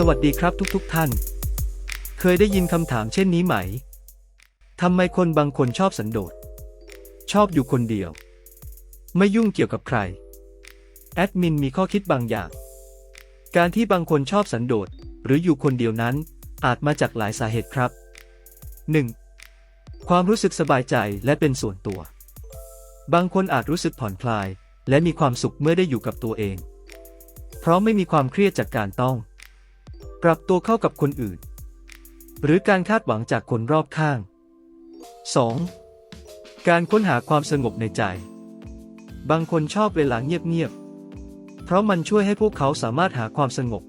สวัสดีครับทุกๆทท่าน เคยได้ยินคำถามเช่นนี้ไหม ทำไมคนบางคนชอบสันโดษ ชอบอยู่คนเดียว ไม่ยุ่งเกี่ยวกับใคร แอดมินมีข้อคิดบางอย่าง การที่บางคนชอบสันโดษหรืออยู่คนเดียวนั้น อาจมาจากหลายสาเหตุครับ 1. ความรู้สึกสบายใจและเป็นส่วนตัว บางคนอาจรู้สึกผ่อนคลาย และมีความสุขเมื่อได้อยู่กับตัวเอง เพราะไม่มีความเครียดจากการต้อง ปรับตัวเข้ากับคนอื่น หรือการคาดหวังจากคนรอบข้าง 2. การค้นหาความสงบในใจ บางคนชอบเวลาเงียบๆ เพราะมันช่วยให้พวกเขาสามารถหาความสงบ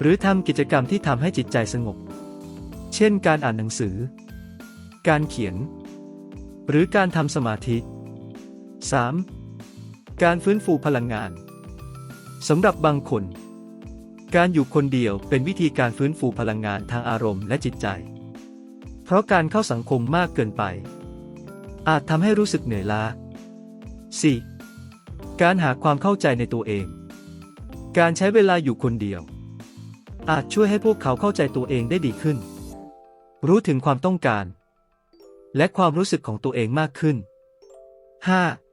หรือทำกิจกรรมที่ทำให้จิตใจสงบ เช่นการอ่านหนังสือ การเขียน หรือการทำสมาธิ 3. การฟื้นฟูพลังงาน สำหรับบางคน การอยู่คนเดียวเป็นวิธีการฟื้นฟูพลังงานทางอารมณ์และจิตใจ เพราะการเข้าสังคมมากเกินไป อาจทำให้รู้สึกเหนื่อยล้า 4. การหาความเข้าใจในตัวเอง การใช้เวลาอยู่คนเดียว อาจช่วยให้พวกเขาเข้าใจตัวเองได้ดีขึ้น รู้ถึงความต้องการ และความรู้สึกของตัวเองมากขึ้น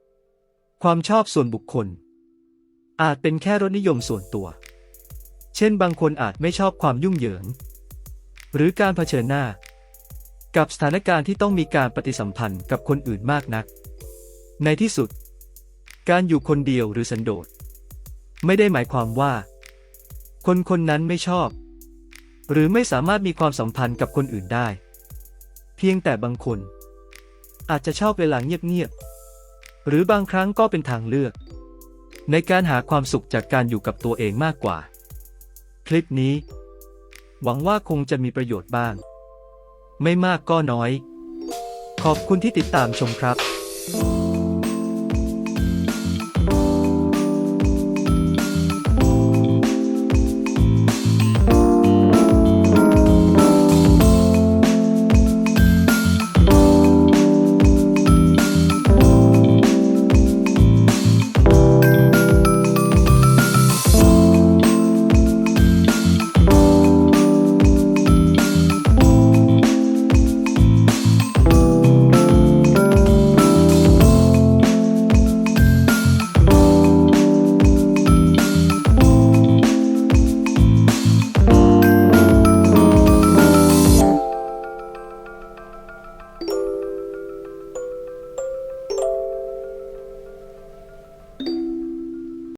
5. ความชอบส่วนบุคคล อาจเป็นแค่รสนิยมส่วนตัว เช่นบางคนอาจไม่ชอบความยุ่งเหยิง หรือการเผชิญหน้า กับสถานการณ์ที่ต้องมีการปฏิสัมพันธ์กับคนอื่นมากนัก ในที่สุด การอยู่คนเดียวหรือสันโดษ ไม่ได้หมายความว่า คนคนนั้นไม่ชอบ หรือไม่สามารถมีความสัมพันธ์กับคนอื่นได้ เพียงแต่บางคน อาจจะชอบเวลาเงียบๆหรือบางครั้งก็เป็นทางเลือก ในการหาความสุขจากการอยู่กับตัวเองมากกว่า คลิปนี้ หวังว่าคงจะมีประโยชน์บ้าง ไม่มากก็น้อย ขอบคุณที่ติดตามชมครับ